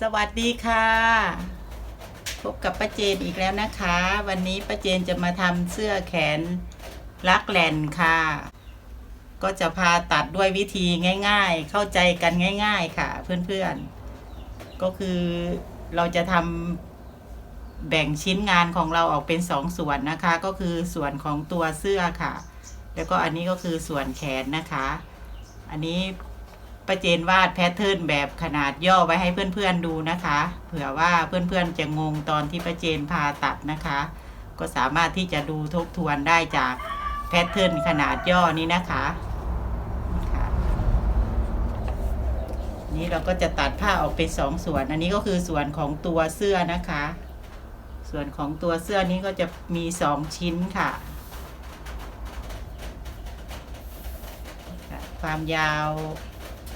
สวัสดีค่ะ พบกับป้าเจนอีกแล้วนะคะ วันนี้ป้าเจนจะมาทำเสื้อแขนลักแหลนค่ะ ก็จะพาตัดด้วยวิธีง่าย ๆ เข้าใจกันง่าย ๆค่ะ เพื่อนๆ ก็คือเราจะทำแบ่งชิ้นงานของเราออกเป็นสองส่วนนะคะ ก็คือส่วนของตัวเสื้อค่ะ แล้วก็อันนี้ก็คือส่วนแขนนะคะ อันนี้ ประเจนวาดแพทเทิร์นแบบขนาดย่อไว้ให้เพื่อนๆดูนะคะ เผื่อว่าเพื่อนๆจะงงตอนที่ประเจนพาตัดนะคะ ก็สามารถที่จะดูทบทวนได้จากแพทเทิร์นขนาดย่อนี้นะคะนี่เราก็จะตัดผ้าออกเป็นสองส่วน อันนี้ก็คือส่วนของตัวเสื้อนะคะ ส่วนของตัวเสื้อนี้ก็จะมีสองชิ้นค่ะ ความยาว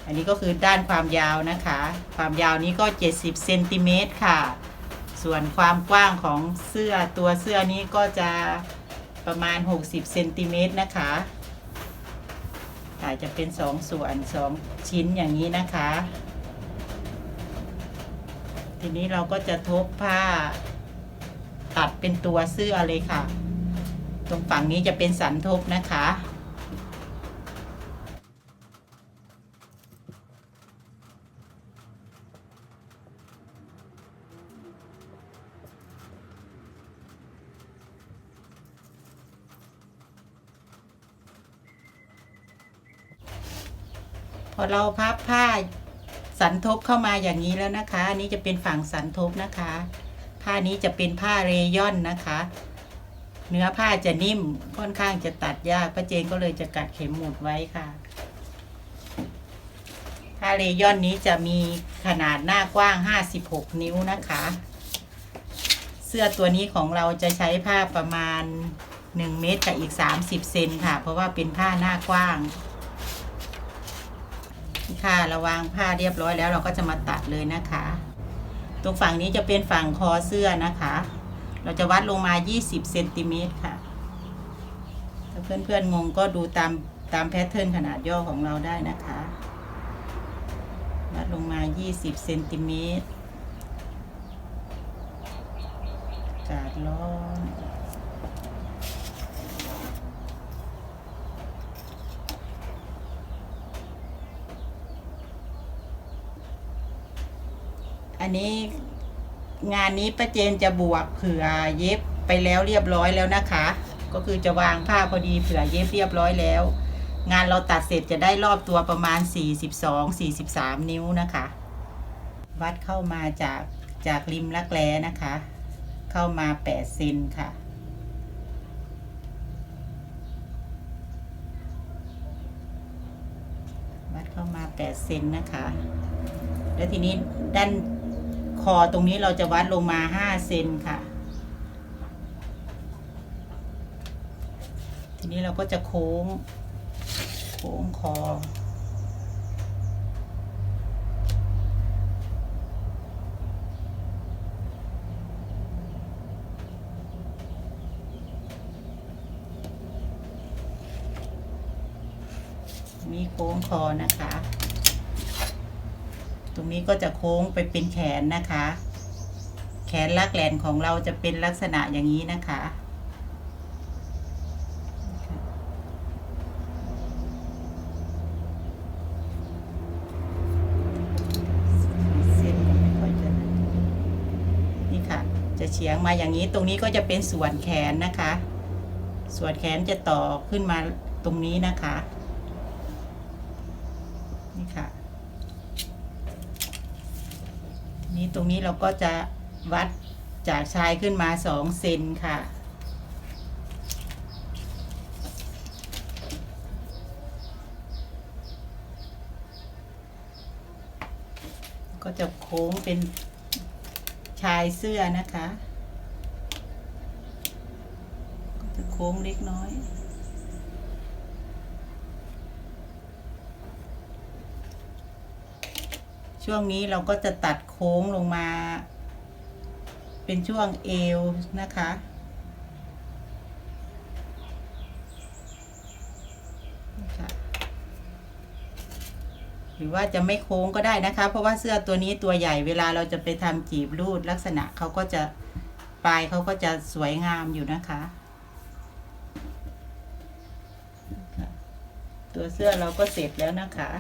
อันนี้ก็คือด้านความยาวนะคะ ความยาวนี้ก็ 70เซนติเมตรค่ะ ส่วนความกว้างของเสื้อตัวเสื้อนี้ก็จะประมาณ 60เซนติเมตรนะคะอาจจะเป็น 2 ส่วน 2 ชิ้นอย่างนี้นะคะ ทีนี้เราก็จะทบผ้า ตัดเป็นตัวเสื้อเลยค่ะ ตรงฝั่งนี้จะเป็นสันทบนะคะ พ อเราพับผ้าสันทบเข้ามาอย่างนี้แล้วนะคะ อันนี้จะเป็นฝั่งสันทบนะคะ ผ้านี้จะเป็นผ้าเรย่อนนะคะ เนื้อผ้าจะนิ่มค่อนข้างจะตัดยากป้าเจนก็เลยจะกัดเข็มหมุดไว้ค่ะ ผ้าเรย่อนนี้จะมีขนาดหน้ากว้าง 56 นิ้วนะคะ เสื้อตัวนี้ของเราจะใช้ผ้าประมาณ 1 เมตรกับอีก 30 เซนค่ะ เพราะว่าเป็นผ้าหน้ากว้าง ค่ะเราวางผ้าเรียบร้อยแล้วเราก็จะมาตัดเลยนะคะ ตรงฝั่งนี้จะเป็นฝั่งคอเสื้อนะคะ เราจะวัดลงมา 20เซนติเมตรค่ะ ถ้าเพื่อนๆงงก็ดูตามตามแพทเทิร์นขนาดย่อของเราได้นะคะ วัดลงมา 20เซนติเมตรอากาศร้อน อันนี้งานนี้ป้าเจนจะบวกเผื่อเย็บไปแล้วเรียบร้อยแล้วนะคะ ก็คือจะวางผ้าพอดีเผื่อเย็บเรียบร้อยแล้ว งานเราตัดเสร็จจะได้รอบตัวประมาณ 42-43 นิ้วนะคะ วัดเข้ามาจากจากริมรักแร้นะคะ เข้ามา8เซนค่ะวัดเข้ามา8เซนนะคะ แล้วทีนี้ด้าน อตรงนี้เราจะวัดลงมา5เซนค่ะ ทีนี้เราก็จะโค้ง โค้งคอ มีโค้งคอนะคะ รงนี้ก็จะโค้งไปเป็นแขนนะคะ แขนลักแหลนของเราจะเป็นลักษณะอย่างนี้นะคะ เส้นก็ไม่ค่อยจะนี่ค่ะ จะเฉียงมาอย่างนี้ตรงนี้ก็จะเป็นส่วนแขนนะคะ ส่วนแขนจะต่อขึ้นมาตรงนี้นะคะ นี่ค่ะ ทีนี้ ตรงนี้เราก็จะวัดจากชายขึ้นมาสองเซนค่ะ ก็จะโค้งเป็นชายเสื้อนะคะ ก็จะโค้งเล็กน้อย ช่วงนี้เราก็จะตัดโค้งลงมา เป็นช่วงเอวนะคะค่ะหรือว่าจะไม่โค้งก็ได้นะคะ เพราะว่าเสื้อตัวนี้ตัวใหญ่เวลาเราจะไปทำจีบรูดลักษณะเขาก็จะปลายเขาก็จะสวยงามอยู่นะคะ ตัวเสื้อเราก็เสร็จแล้วนะคะ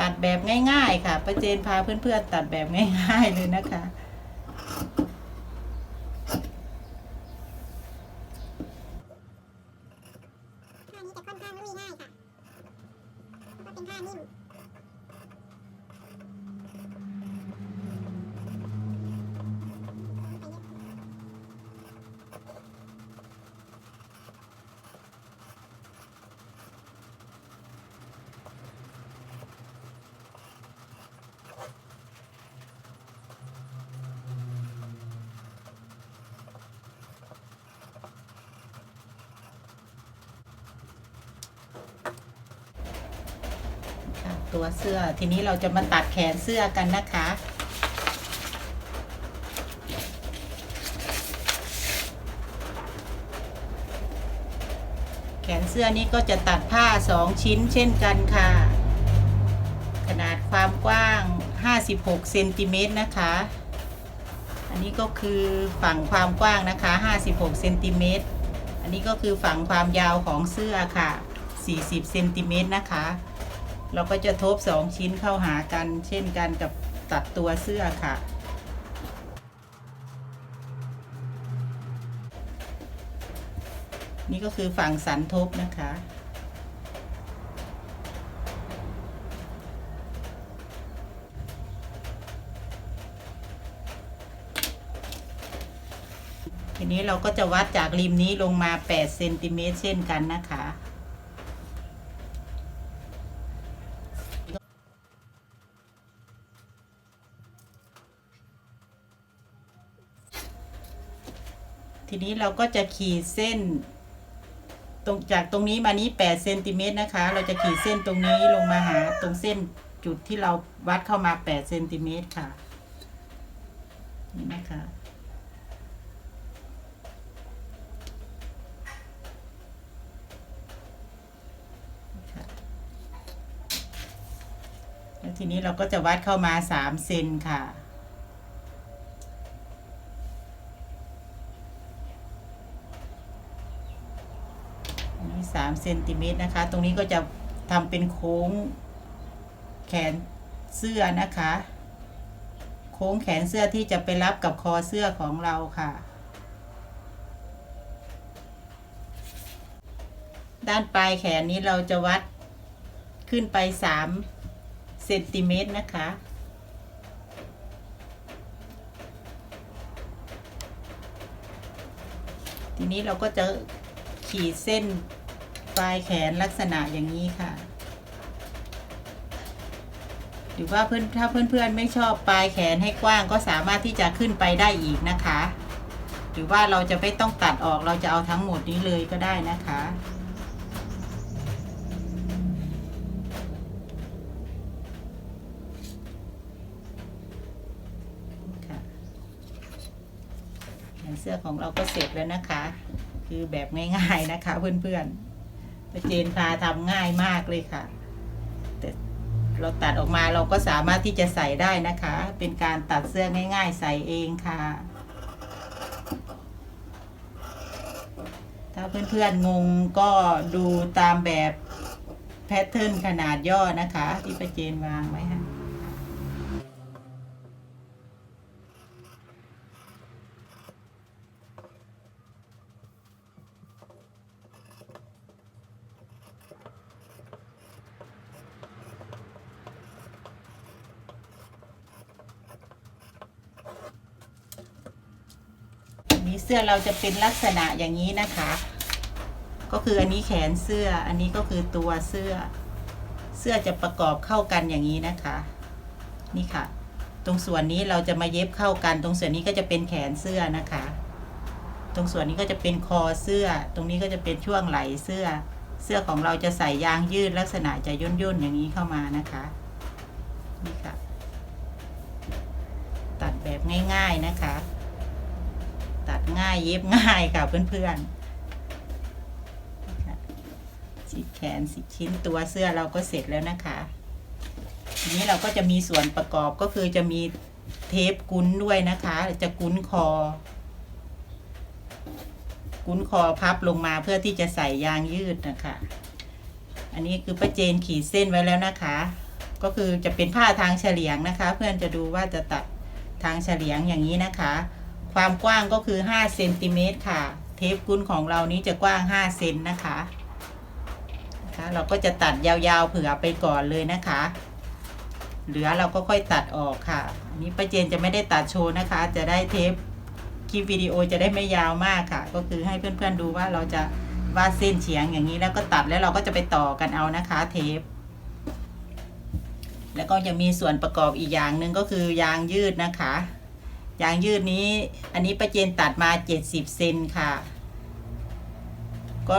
ตัดแบบง่าย ๆ ค่ะประเจนพาเพื่อนๆตัดแบบง่าย ๆ เลยนะคะท่านี้จะค่อนข้างลุยง่ายค่ะเพราะเป็นผ้านิ่ม ตัวเสื้อ ทีนี้เราจะมาตัดแขนเสื้อกันนะคะ แขนเสื้อนี้ก็จะตัดผ้าสองชิ้นเช่นกันค่ะ ขนาดความกว้าง 56เซนติเมตรนะคะ อันนี้ก็คือฝั่งความกว้างนะคะ 56เซนติเมตรอันนี้ก็คือฝั่งความยาวของเสื้อค่ะ 40เซนติเมตรนะคะ เราก็จะทบสองชิ้นเข้าหากัน เช่นกันกับตัดตัวเสื้อค่ะ นี่ก็คือฝั่งสันทบนะคะทีนี้เราก็จะวัดจากริมนี้ลงมา8เซนติเมตรเช่นกันนะคะ ทีนี้เราก็จะขีดเส้น ตรงจากตรงนี้มานี้8เซนติเมตรนะคะ เราจะขีดเส้นตรงนี้ลงมาหาตรงเส้นจุดที่เราวัดเข้ามา8เซนติเมตรค่ะนี่นะคะแล้วทีนี้เราก็จะวัดเข้ามา3เซนค่ะ อันนี้สาม เซนติเมตรนะคะ ตรงนี้ก็จะทำเป็นโค้งแขนเสื้อนะคะ โค้งแขนเสื้อที่จะไปรับกับคอเสื้อของเราค่ะ ด้านปลายแขนนี้เราจะวัดขึ้นไปสามเซนติเมตรนะคะทีนี้เราก็จะขีดเส้น ปลายแขนลักษณะอย่างนี้ค่ะ หรือว่าเพื่อนถ้าเพื่อนๆไม่ชอบปลายแขนให้กว้างก็สามารถที่จะขึ้นไปได้อีกนะคะ หรือว่าเราจะไม่ต้องตัดออกเราจะเอาทั้งหมดนี้เลยก็ได้นะคะเสื้อของเราก็เสร็จแล้วนะคะ คือแบบง่ายๆนะคะเพื่อนๆ เจนพาทำง่ายมากเลยค่ะ แต่เราตัดออกมาเราก็สามารถที่จะใส่ได้นะคะ เป็นการตัดเสื้อง่าย ๆ ใส่เองค่ะ ถ้าเพื่อนๆงงก็ดูตามแบบแพทเทิร์นขนาดย่อนะคะ ที่ประเจนวางไว้ค่ะ อั นี้เสื้อเราจะเป็นลักษณะอย่างนี้นะคะ ก็คืออันนี้แขนเสื้อ อันนี้ก็คือตัวเสื้อ เสื้อจะประกอบเข้ากันอย่างนี้นะคะ นี่ค่ะ ตรงส่วนนี้เราจะมาเย็บเข้ากัน ตรงส่วนนี้ก็จะเป็นแขนเสื้อนะคะ ตรงส่วนนี้ก็จะเป็นคอเสื้อ ตรงนี้ก็จะเป็นช่วงไหล่เสื้อ เสื้อของเราจะใส่ยางยืดลักษณะจะย่นย่นๆอย่างนี้เข้ามานะคะ นี่ค่ะ ตัดแบบง่าย ๆนะคะ ตัดง่าย เย็บง่ายค่ะเพื่อนๆสีแขนสีชิ้นตัวเสื้อเราก็เสร็จแล้วนะคะทีนี้เราก็จะมีส่วนประกอบก็คือจะมีเทปกุ้นด้วยนะคะ จะกุ้นคอ กุ้นคอพับลงมาเพื่อที่จะใส่ยางยืดนะคะ อันนี้คือป้าเจนขีดเส้นไว้แล้วนะคะ ก็คือจะเป็นผ้าทางเฉลียงนะคะ เพื่อนจะดูว่าจะตัดทางเฉลียงอย่างนี้นะคะ ความกว้างก็คือ5เซนติเมตรค่ะ เทปกุ้นของเรานี้จะกว้าง5เซนนะคะนะคะเราก็จะตัดยาวๆเผื่อไปก่อนเลยนะคะ เหลือเราก็ค่อยตัดออกค่ะนนี้ป้าเจนจะไม่ได้ตัดโชว์นะคะ จะได้เทปคลิปวิดีโอจะได้ไม่ยาวมากค่ะ ก็คือให้เพื่อนๆดูว่าเราจะวาดเส้นเฉียงอย่างนี้แล้วก็ตัดแล้วเราก็จะไปต่อกันเอานะคะ เทป แล้วก็ยังมีส่วนประกอบอีกอย่างหนึ่งก็คือยางยืดนะคะ ยางยืดนี้ อันนี้ประเจนตัดมา 70 เซนค่ะ ก็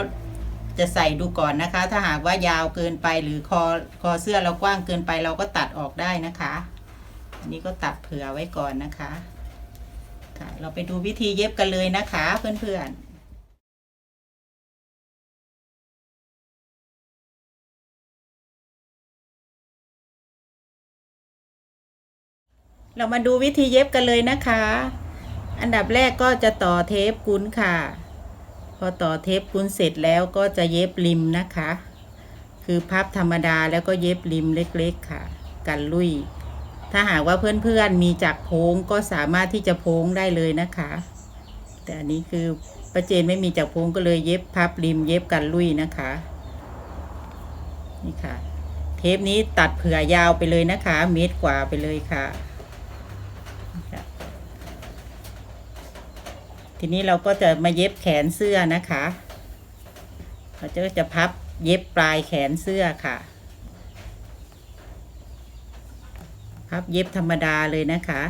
จะใส่ดูก่อนนะคะ ถ้าหากว่ายาวเกินไปหรือคอคอเสื้อเรากว้างเกินไปเราก็ตัดออกได้นะคะ อันนี้ก็ตัดเผื่อไว้ก่อนนะคะค่ะ เราไปดูวิธีเย็บกันเลยนะคะ เพื่อนๆ เรามาดูวิธีเย็บกันเลยนะคะ อันดับแรกก็จะต่อเทปกุ้นค่ะ พอต่อเทปกุ้นเสร็จแล้วก็จะเย็บริมนะคะ คือพับธรรมดาแล้วก็เย็บริมเล็กๆค่ะ กันลุย ถ้าหากว่าเพื่อนๆมีจักรโพ้งก็สามารถที่จะโพ้งได้เลยนะคะ แต่อันนี้คือประเจนไม่มีจักรโพ้งก็เลยเย็บพับริมเย็บกันลุยนะคะ นี่ค่ะ เทปนี้ตัดเผื่อยาวไปเลยนะคะ เมตรกว่าไปเลยค่ะ ทีนี้เราก็จะมาเย็บแขนเสื้อนะคะ เราจะจะพับเย็บปลายแขนเสื้อค่ะ พับเย็บธรรมดาเลยนะคะ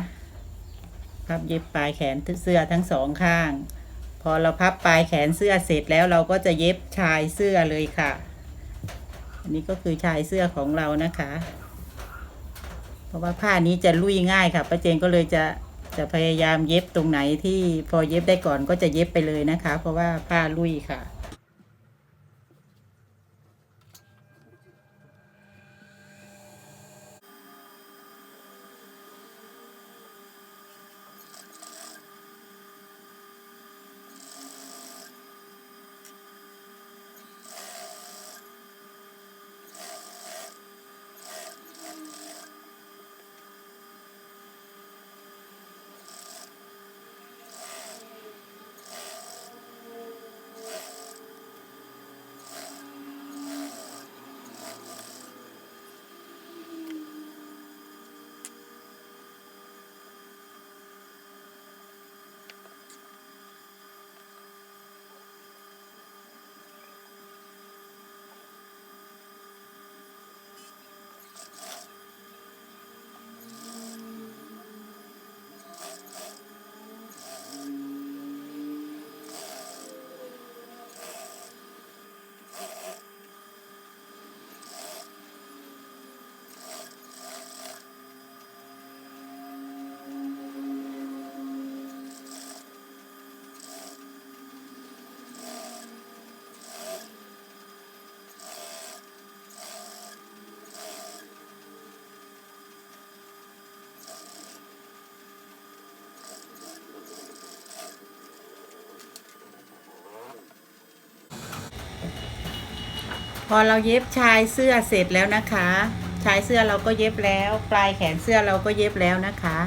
พับเย็บปลายแขนเสื้อทั้งสองข้าง พอเราพับปลายแขนเสื้อเสร็จแล้วเราก็จะเย็บชายเสื้อเลยค่ะ อันนี้ก็คือชายเสื้อของเรานะคะ เพราะว่าผ้านี้จะลุยง่ายค่ะป้าเจนก็เลยจะ จะพยายามเย็บตรงไหนที่พอเย็บได้ก่อนก็จะเย็บไปเลยนะคะ เพราะว่าผ้าลุยค่ะ พอเราเย็บชายเสื้อเสร็จแล้วนะคะ ชายเสื้อเราก็เย็บแล้ว ปลายแขนเสื้อเราก็เย็บแล้วนะคะ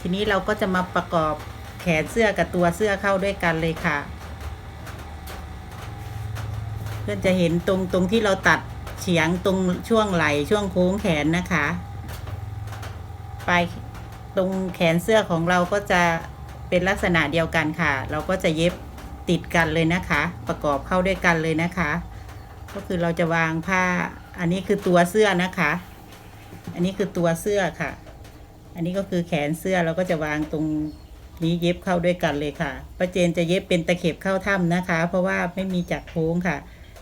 ทีนี้เราก็จะมาประกอบแขนเสื้อกับตัวเสื้อเข้าด้วยกันเลยค่ะ เพื่อนจะเห็นตรงตรงที่เราตัดเฉียงตรงช่วงไหล่ช่วงโค้งแขนนะคะ ปลายตรงแขนเสื้อของเราก็จะเป็นลักษณะเดียวกันค่ะ เราก็จะเย็บติดกันเลยนะคะ ประกอบเข้าด้วยกันเลยนะคะ ก็คือเราจะวางผ้า อันนี้คือตัวเสื้อนะคะ อันนี้คือตัวเสื้อค่ะ อันนี้ก็คือแขนเสื้อเราก็จะวางตรงนี้เย็บเข้าด้วยกันเลยค่ะป้าเจนจะเย็บเป็นตะเข็บเข้าถ้ำนะคะ เพราะว่าไม่มีจักรโพ้งค่ะ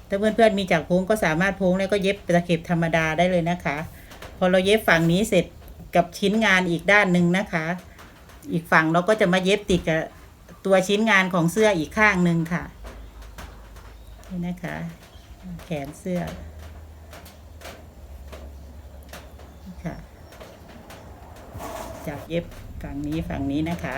ถ้าเพื่อนๆมีจักรโพ้งก็สามารถโพ้งแล้วก็เย็บตะเข็บธรรมดาได้เลยนะคะ พอเราเย็บฝั่งนี้เสร็จกับชิ้นงานอีกด้านหนึ่งนะคะ อีกฝั่งเราก็จะมาเย็บติดกับตัวชิ้นงานของเสื้ออีกข้างหนึ่งค่ะนี่นะคะ แขนเสื้อค่ะจากเย็บฝั่งนี้ฝั่งนี้นะคะค่ะ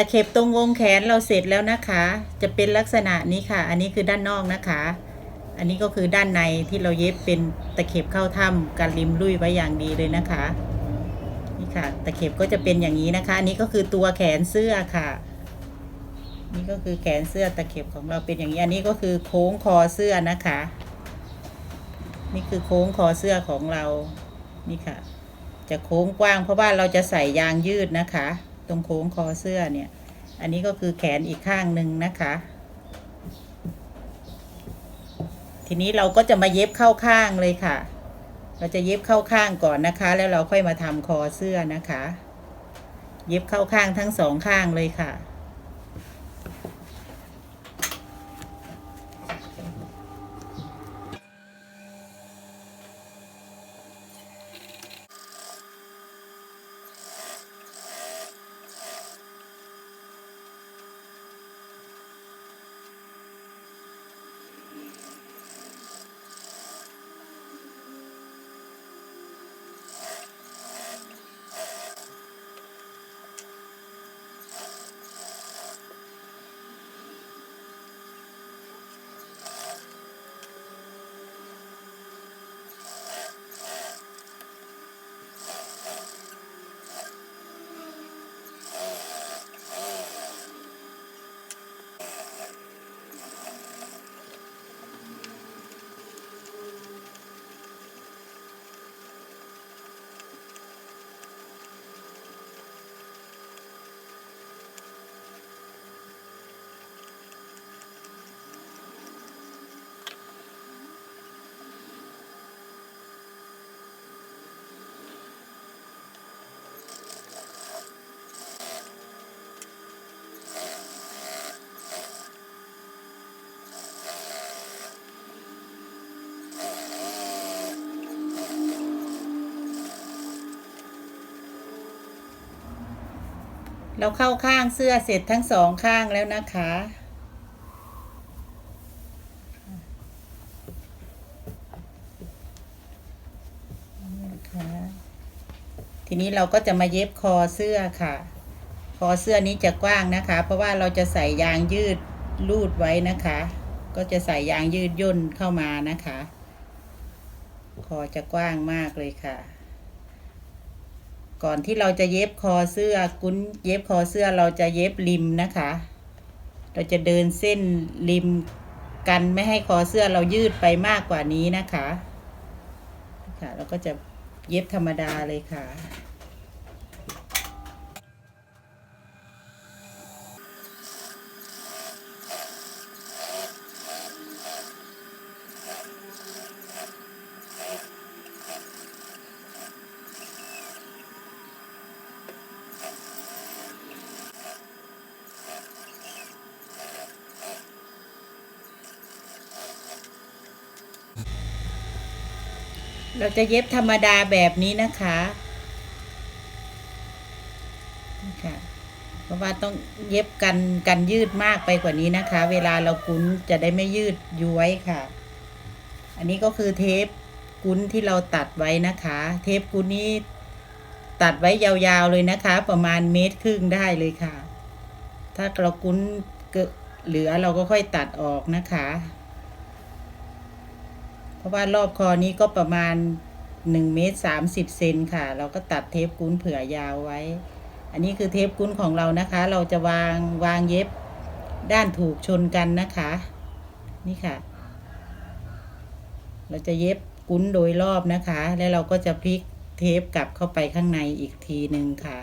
ะเข็บตรงวงแขนเราเสร็จแล้วนะคะ จะเป็นลักษณะนี้ค่ะ อันนี้คือด้านนอกนะคะ อันนี้ก็คือด้านในที่เราเย็บเป็นตะเข็บเข้าถ้ำการริมลุยไว้อย่างดีเลยนะคะ นี่ค่ะ ตะเข็บก็จะเป็นอย่างนี้นะคะ อันนี้ก็คือตัวแขนเสื้อค่ะ นี่ก็คือแขนเสื้อตะเข็บของเราเป็นอย่างนี้ อันนี้ก็คือโค้งคอเสื้อนะคะ นี่คือโค้งคอเสื้อของเรา นี่ค่ะ จะโค้งกว้างเพราะว่าเราจะใส่ยางยืดนะคะ ตรงโค้งคอเสื้อเนี่ย อันนี้ก็คือแขนอีกข้างหนึ่งนะคะ ทีนี้เราก็จะมาเย็บเข้าข้างเลยค่ะ เราจะเย็บเข้าข้างก่อนนะคะ แล้วเราค่อยมาทำคอเสื้อนะคะ เย็บเข้าข้างทั้งสองข้างเลยค่ะ เราเข้าข้างเสื้อเสร็จทั้งสองข้างแล้วนะคะ ทีนี้เราก็จะมาเย็บคอเสื้อค่ะ คอเสื้อนี้จะกว้างนะคะ เพราะว่าเราจะใส่ยางยืดรูดไว้นะคะ ก็จะใส่ยางยืดย่นเข้ามานะคะ คอจะกว้างมากเลยค่ะ ก่อนที่เราจะเย็บคอเสื้อกุ้นเย็บคอเสื้อเราจะเย็บริมนะคะ เราจะเดินเส้นริมกันไม่ให้คอเสื้อเรายืดไปมากกว่านี้นะคะค่ะเราก็จะเย็บธรรมดาเลยค่ะ เราจะเย็บธรรมดาแบบนี้นะคะนี่ค่ะเพราะว่าต้องเย็บกันกันยืดมากไปกว่านี้นะคะ เวลาเรากุ้นจะได้ไม่ยืดย้วยค่ะ อันนี้ก็คือเทปกุ้นที่เราตัดไว้นะคะ เทปกุ้นนี้ตัดไว้ยาวๆเลยนะคะ ประมาณเมตรครึ่งได้เลยค่ะ ถ้าเรากุ้นเหลือเราก็ค่อยตัดออกนะคะ เพราะว่ารอบคอนี้ก็ประมาณหนึ่งเมตรสามสิบเซนค่ะ เราก็ตัดเทปกุ้นเผื่อยาวไว้ อันนี้คือเทปกุ้นของเรานะคะ เราจะวางวางเย็บด้านถูกชนกันนะคะ นี่ค่ะ เราจะเย็บกุ้นโดยรอบนะคะ แล้วเราก็จะพลิกเทปกลับเข้าไปข้างในอีกทีหนึ่งค่ะ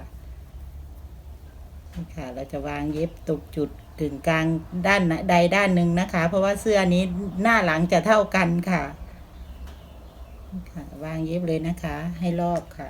นี่ค่ะ เราจะวางเย็บตกจุดกึ่งกลางด้านใดด้านหนึ่งนะคะ เพราะว่าเสื้อนี้หน้าหลังจะเท่ากันค่ะ ค่ะ วางเย็บเลยนะคะ ให้รอบค่ะ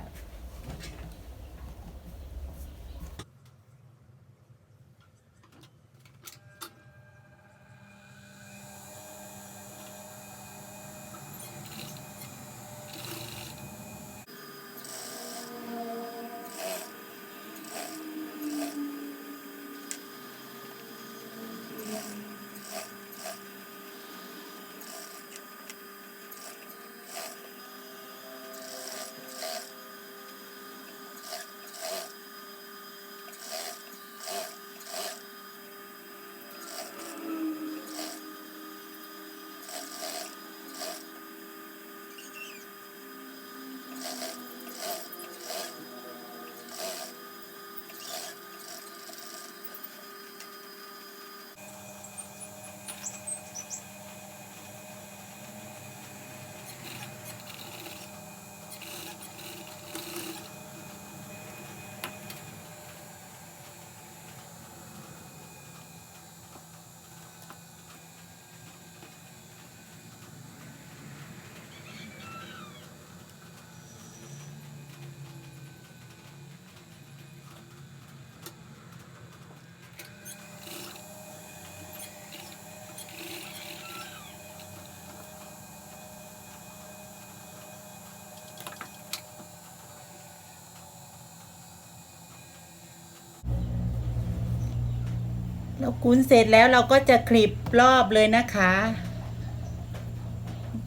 เรากุ้นเสร็จแล้วเราก็จะคลิปรอบเลยนะคะ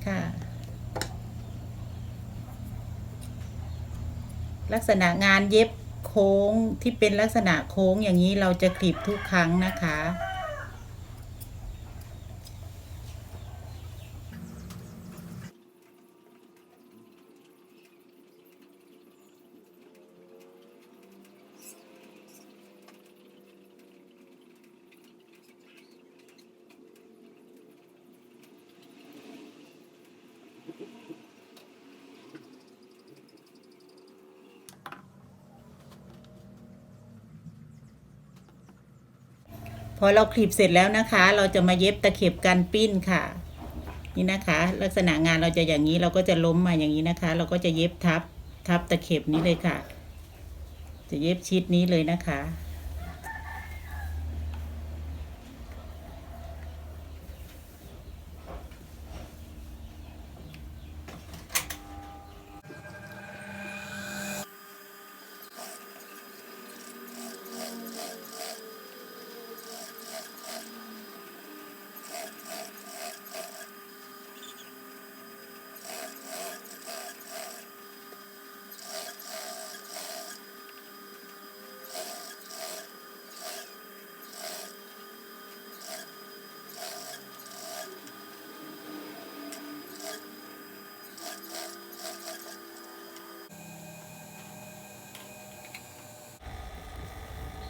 ค่ะ ลักษณะงานเย็บโค้งที่เป็นลักษณะโค้งอย่างนี้เราจะคลิปทุกครั้งนะคะ อเราคลิปเสร็จแล้วนะคะ เราจะมาเย็บตะเข็บกันปิ้นค่ะ นี่นะคะ ลักษณะงานเราจะอย่างนี้เราก็จะล้มมาอย่างนี้นะคะ เราก็จะเย็บทับทับตะเข็บนี้เลยค่ะ จะเย็บชิดนี้เลยนะคะ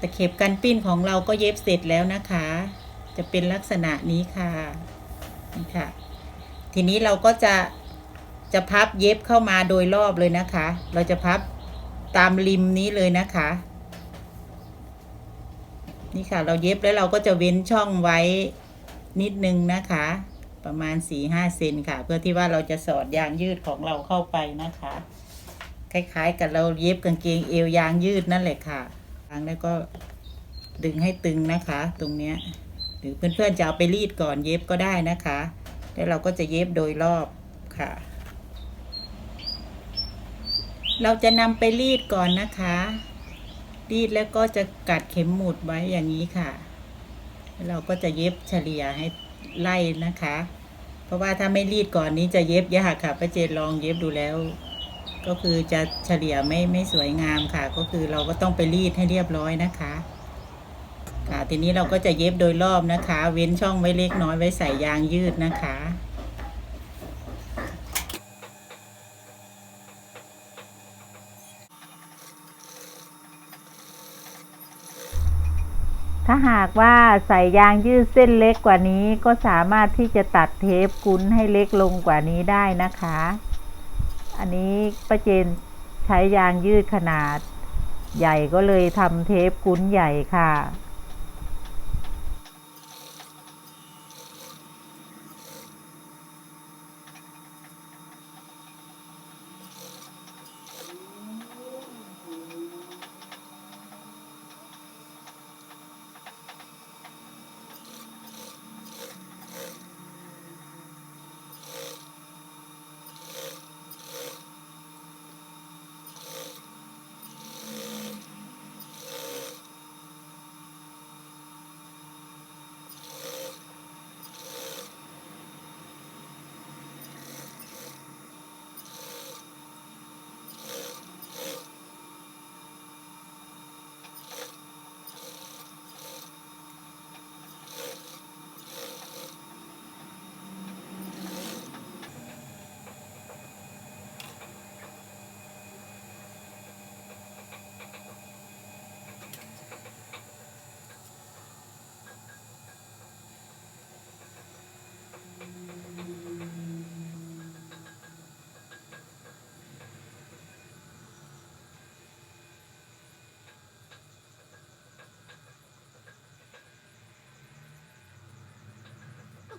ตะเข็บกันปิ้นของเราก็เย็บเสร็จแล้วนะคะ จะเป็นลักษณะนี้ค่ะนี่ค่ะ ทีนี้เราก็จะจะพับเย็บเข้ามาโดยรอบเลยนะคะ เราจะพับตามริมนี้เลยนะคะ นี่ค่ะ เราเย็บแล้วเราก็จะเว้นช่องไว้นิดนึงนะคะ ประมาณสี่ห้าเซนค่ะ เพื่อที่ว่าเราจะสอดยางยืดของเราเข้าไปนะคะ คล้ายๆ กับเราเย็บกางเกงเอวยางยืดนั่นแหละค่ะ แล้วก็ดึงให้ตึงนะคะ ตรงเนี้ยหรือเพื่อนๆจะเอาไปรีดก่อนเย็บก็ได้นะคะ แล้วเราก็จะเย็บโดยรอบค่ะ เราจะนำไปรีดก่อนนะคะ รีดแล้วก็จะกัดเข็มหมุดไว้อย่างนี้ค่ะ เราก็จะเย็บเฉลี่ยให้ไล่นะคะ เพราะว่าถ้าไม่รีดก่อนนี้จะเย็บยากค่ะป้าเจนลองเย็บดูแล้ว ก็คือจะเฉลี่ยไม่ไม่สวยงามค่ะ ก็คือเราก็ต้องไปรีดให้เรียบร้อยนะคะ ค่ะ ทีนี้เราก็จะเย็บโดยรอบนะคะ เว้นช่องไว้เล็กน้อยไว้ใส่ยางยืดนะคะถ้าหากว่าใส่ยางยืดเส้นเล็กกว่านี้ก็สามารถที่จะตัดเทปกุ้นให้เล็กลงกว่านี้ได้นะคะ อันนี้ประเจนใช้ยางยืดขนาด ใหญ่ก็เลยทำเทปกุ้นใหญ่ค่ะ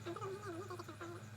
把这个拉链的那个给打开了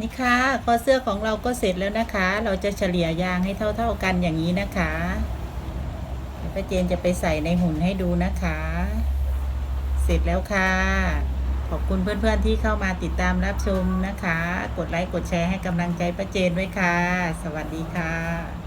นี่ค่ะคอเสื้อของเราก็เสร็จแล้วนะคะ เราจะเฉลี่ยยางให้เท่า ๆกันอย่างนี้นะคะเดี๋ยวป้าเจนจะไปใส่ในหุ่นให้ดูนะคะ เสร็จแล้วค่ะ ขอบคุณเพื่อนๆที่เข้ามาติดตามรับชมนะคะ กดไลค์กดแชร์ให้กำลังใจป้าเจนด้วยค่ะ สวัสดีค่ะ